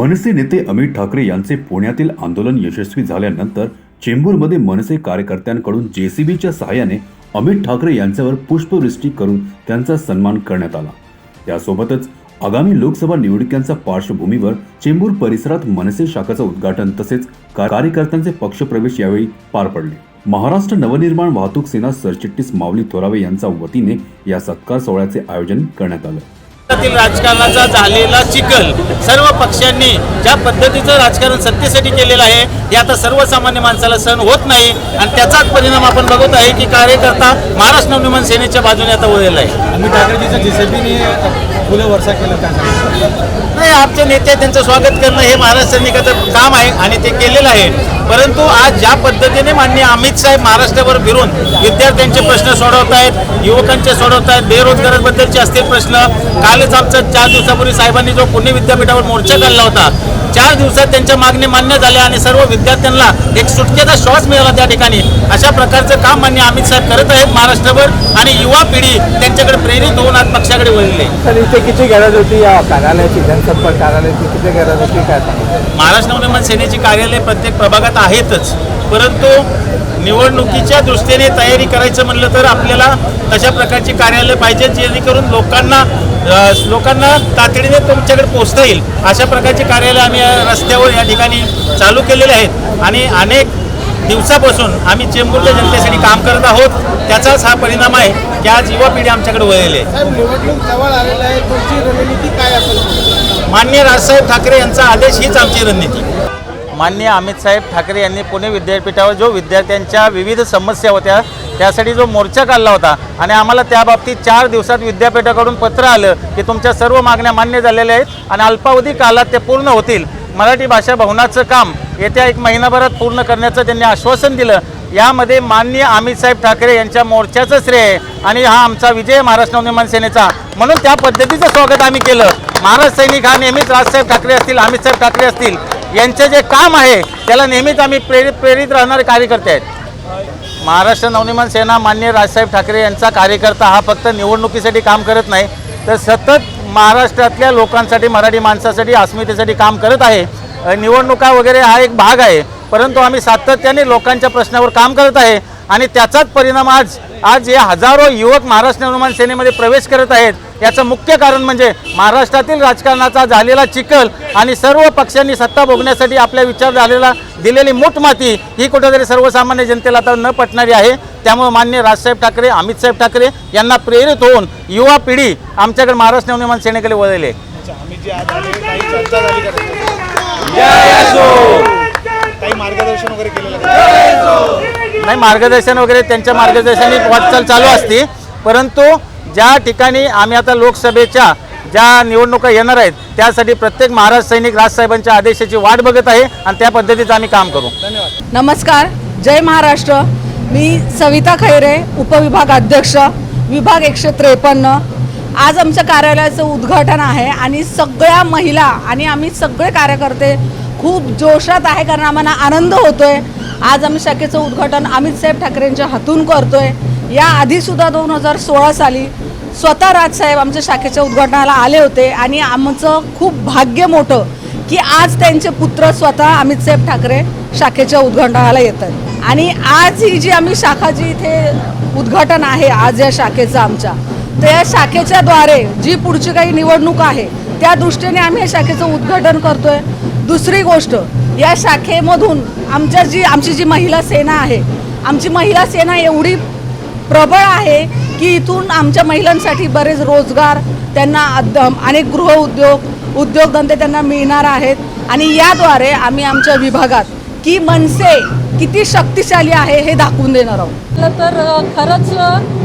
मनसे नेते अमित ठाकरे यांचे पुण्यातील आंदोलन यशस्वी झाल्यानंतर चेंबूरमध्ये मनसे कार्यकर्त्यांकडून जेसीबीच्या सहाय्याने अमित ठाकरे यांच्यावर पुष्पवृष्टी करून त्यांचा सन्मान करण्यात आला. यासोबतच आगामी लोकसभा निवडणुकांच्या पार्श्वभूमीवर चेंबूर परिसरात मनसे शाखाचं उद्घाटन तसेच कार्यकर्त्यांचे पक्षप्रवेश यावेळी पार पडले. महाराष्ट्र नवनिर्माण वाहतूक सेना सरचिटणीस माऊली थोरावे यांच्या वतीने या सत्कार सोहळ्याचे आयोजन करण्यात आलं. महाराष्ट्रातील राजकारणाचा झालेला चिखल सर्व पक्षांनी ज्या पद्धतीचं राजकारण सत्तेसाठी केलेलं आहे हे आता सर्वसामान्य माणसाला सहन होत नाही. आणि त्याचाच परिणाम आपण बघत आहे की कार्यकर्ता महाराष्ट्र नवनिर्माण सेनेच्या बाजूने आता वळलेला आहे. आम्ही ठाकरेजीचं फुलं वर्षा केलं त्यासाठी. आमचे नेते त्यांचं स्वागत करणं हे महाराष्ट्र सैनिकाचं काम आहे आणि ते केलेलं आहे. परंतु आज ज्या पद्धतीने माननीय अमित साहेब महाराष्ट्रावर फिरून विद्यार्थ्यांचे प्रश्न सोडवत आहेत युवकांचे सोडवत आहेत बेरोजगारांबद्दलचे असतील प्रश्न कालच आमचा चार दिवसापूर्वी साहेबांनी जो पुणे विद्यापीठावर मोर्चा काढला होता चार दिवसात त्यांच्या मागणी मान्य झाल्या आणि सर्व विद्यार्थ्यांना एक सुटकेचा श्वास मिळाला त्या ठिकाणी. अशा प्रकारचं काम मान्य अमित साहेब करत आहेत महाराष्ट्रभर आणि युवा पिढी त्यांच्याकडे प्रेरित होऊन आज पक्षाकडे वळली. तर इथे किती गरज होती या कार्यालयाची किती गरज काय महाराष्ट्र नवनिर्माण सेनेची कार्यालय प्रत्येक प्रभागात आहेतच. परंतु निवडणुकीच्या दृष्टीने तयारी करायचं म्हणलं तर आपल्याला तशा प्रकारची कार्यालय पाहिजे जेणेकरून लोकांना लोकांना तातडीने तुमच्याकडे पोहोचता येईल. अशा प्रकारची कार्यालय आम्ही रस्त्यावर या ठिकाणी चालू केलेले आहेत. आणि अनेक दिवसापासून आम्ही चेंबूरच्या जनतेसाठी काम करत आहोत. त्याचाच हा परिणाम आहे की आज युवा पिढी आमच्याकडे वळलेली आहे. निवडणूक जवळ आलेलं आहे. तुमची रणनीती काय असेल? मान्य राजसाहेब ठाकरे यांचा आदेश हीच आमची रणनीती. मान्य अमित साहेब ठाकरे यांनी पुणे विद्यापीठावर जो विद्यार्थ्यांच्या विविध समस्या होत्या त्यासाठी जो मोर्चा काढला होता आणि आम्हाला त्या बाबतीत चार दिवसात विद्यापीठाकडून पत्र आलं की तुमच्या सर्व मागण्या मान्य झालेल्या आहेत आणि अल्पावधी काळात ते पूर्ण होतील. मराठी भाषा भवनाचं काम येत्या एक महिनाभरात पूर्ण करण्याचं त्यांनी आश्वासन दिलं यामध्ये माननीय अमित साहेब ठाकरे यांच्या मोर्चाचं श्रेय आहे. आणि हा आमचा विजय महाराष्ट्र नवनिर्माण सेनेचा. म्हणून त्या पद्धतीचं स्वागत आम्ही केलं. महाराष्ट्र सैनिक हा नेहमीच राजसाहेब ठाकरे असतील अमित साहेब ठाकरे असतील यांचे जे काम आहे त्याला नेहमीच आम्ही प्रेरित प्रेरित राहणारे कार्यकर्ते आहेत. महाराष्ट्र नवनिर्माण सेना मान्य राजसाहेब ठाकरे यांचा कार्यकर्ता हा फक्त निवडणुकीसाठी काम करत नाही तर सतत महाराष्ट्रातल्या लोकांसाठी मराठी माणसासाठी अस्मितेसाठी काम करत आहे. निवडणुका वगैरे हा एक भाग आहे. परंतु आम्ही सातत्याने लोकांच्या प्रश्नावर काम करत आहे आणि त्याचाच परिणाम आज आज हे हजारो युवक महाराष्ट्र निर्माण सेनेमध्ये प्रवेश करत आहेत. याचं मुख्य कारण म्हणजे महाराष्ट्रातील राजकारणाचा झालेला चिखल आणि सर्व पक्षांनी सत्ता भोगण्यासाठी आपल्या विचार झालेला दिलेली मोठमाती ही कुठेतरी सर्वसामान्य जनतेला आता न पटणारी आहे. त्यामुळे मान्य राजसाहेब ठाकरे अमित साहेब ठाकरे यांना प्रेरित होऊन युवा पिढी आमच्याकडे महाराष्ट्र नवनिर्माण सेनेकडे वळलेली आहे आम्ही जे आज आले काही चर्चा झाली का काही मार्गदर्शन वगैरे केलेलं नाही मार्गदर्शन वगैरे त्यांच्या मार्गदर्शनाने वाटचाल चालू असते. परंतु ज्या ठिकाणी आम्ही आता लोकसभेच्या ज्या निवडणुका येणार आहेत त्यासाठी प्रत्येक महाराज सैनिक राजसाहेबांच्या आदेशाची वाट बघत आहे आणि त्या पद्धतीचं आम्ही काम करू. नमस्कार. जय महाराष्ट्र. मी सविता खैरे उपविभाग अध्यक्ष विभाग एकशे त्रेपन्न. आज आमच्या कार्यालयाचं उद्घाटन आहे आणि सगळ्या महिला आणि आम्ही सगळे कार्यकर्ते खूप जोशात आहे कारण आम्हाला आनंद होतोय. आज आम्ही शाखेचं उद्घाटन अमित साहेब ठाकरेंच्या हातून करतोय. या आधीसुद्धा दोन हजार सोळा साली स्वतः राजसाहेब आमच्या शाखेच्या उद्घाटनाला आले होते आणि आमचं खूप भाग्य मोठं की आज त्यांचे पुत्र स्वतः अमितसाहेब ठाकरे शाखेच्या उद्घाटनाला येतात. आणि आज ही जी आम्ही शाखा जी इथे उद्घाटन आहे आज या शाखेचं आमच्या तर या शाखेच्या द्वारे जी पुढची काही निवडणूक आहे त्या दृष्टीने आम्ही या शाखेचं उद्घाटन करतोय. दुसरी गोष्ट या शाखेमधून आमच्या जी आमची जी महिला सेना आहे आमची महिला सेना एवढी प्रबळ आहे की इथून आमच्या महिलांसाठी बरेच रोजगार त्यांना अद- अनेक गृहउद्योग उद्योगधंदे त्यांना मिळणार आहेत. आणि याद्वारे आम्ही आमच्या विभागात की मनसे किती शक्तिशाली आहे हे दाखवून देणार आहोत. तर खरंच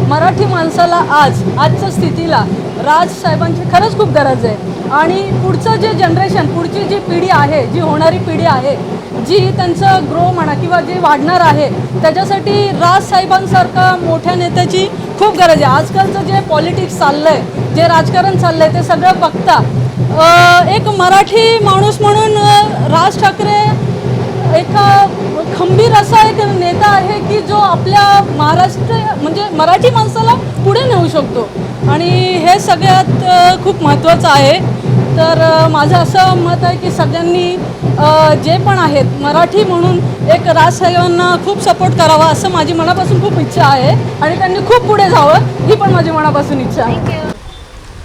मराठी माणसाला आज आजच्या स्थितीला राज साहेबांची खरंच खूप गरज आहे. आणि पुढचं जे जनरेशन पुढची जी पिढी आहे जी होणारी पिढी आहे जी त्यांचं ग्रो म्हणा किंवा जे वाढणार आहे त्याच्यासाठी राज साहेबांसारखा मोठ्या नेत्याची खूप गरज आहे. आजकालचं जे पॉलिटिक्स चाललं आहे जे राजकारण चाललं आहे ते सगळं बघता एक मराठी माणूस म्हणून राज ठाकरे एका असा एक नेता आहे की जो आपल्या महाराष्ट्र म्हणजे मराठी माणसाला पुढे नेऊ शकतो. आणि हे सगळ्यात खूप महत्त्वाचं आहे. तर माझं असं मत आहे की सगळ्यांनी जे पण आहेत मराठी म्हणून एक राजसाहेबांना खूप सपोर्ट करावा असं माझी मनापासून खूप इच्छा आहे. आणि त्यांनी खूप पुढे जावं ही पण माझी मनापासून इच्छा आहे.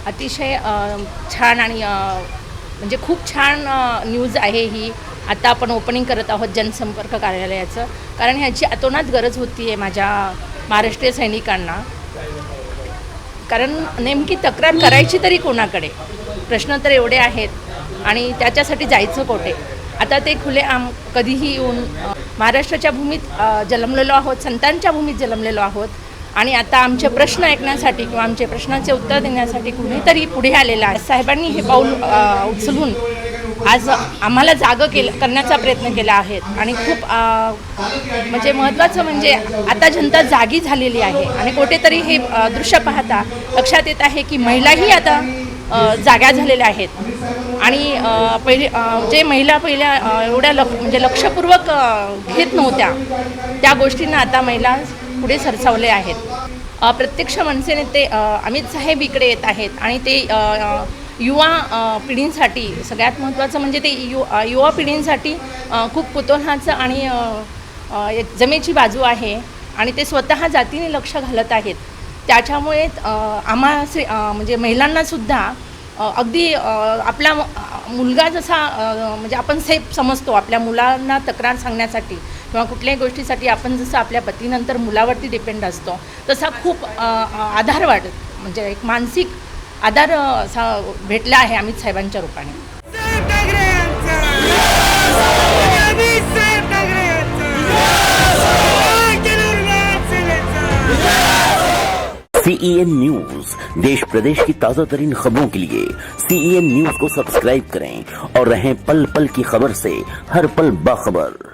अतिशय छान आणि म्हणजे खूप छान न्यूज आहे ही. आता आपण ओपनिंग करत आहोत जनसंपर्क कार्यालयाचं. कारण ह्याची अतोनात गरज होती आहे माझ्या महाराष्ट्रीय सैनिकांना. कारण नेमकी तक्रार करायची तरी कोणाकडे? प्रश्न तर एवढे आहेत. आणि त्याच्यासाठी जायचं कोठे? आता ते खुले आम कधीही येऊन महाराष्ट्राच्या भूमीत जन्मलेलो आहोत संतांच्या भूमीत जन्मलेलो आहोत. आणि आता आमचे प्रश्न ऐकण्यासाठी किंवा आमचे प्रश्नांचे उत्तर देण्यासाठी कुणीतरी पुढे आलेलं आहे. साहेबांनी हे पाऊल उचलून आज आम्हाला जागं केलं करण्याचा प्रयत्न केला आहे आणि खूप म्हणजे महत्त्वाचं म्हणजे आता जनता जागी झालेली आहे. आणि कुठेतरी हे दृश्य पाहता लक्षात येत आहे की महिलाही आता जाग्या झालेल्या आहेत. आणि पहिले जे महिला पहिल्या एवढ्या लक्ष म्हणजे लक्षपूर्वक घेत नव्हत्या त्या गोष्टींना आता महिला पुढे सरसावले आहेत. प्रत्यक्ष मनसे नेते अमित साहेब इकडे येत आहेत. आणि ते युवा पिढींसाठी सगळ्यात महत्त्वाचं म्हणजे ते यु युवा पिढींसाठी खूप कुतोहाचं आणि जमेची बाजू आहे आणि ते स्वतः जातीने लक्ष घालत आहेत. त्याच्यामुळे आम्हा श्री- म्हणजे महिलांनासुद्धा अगदी आपला मुलगा जसा म्हणजे आपण सेफ समजतो आपल्या मुलांना तक्रार सांगण्यासाठी किंवा कुठल्याही गोष्टीसाठी आपण जसं आपल्या पतीनंतर मुलावरती डिपेंड असतो तसा खूप आधार वाटत म्हणजे एक मानसिक आधार असा भेटला आहे अमित साहेबांच्या रूपाने. सीईएन न्यूज देश प्रदेश की ताजा तरीन खबरों के लिए सीईएन न्यूज को सब्सक्राइब करें और रहें पल पल की खबर से हर पल बाखबर।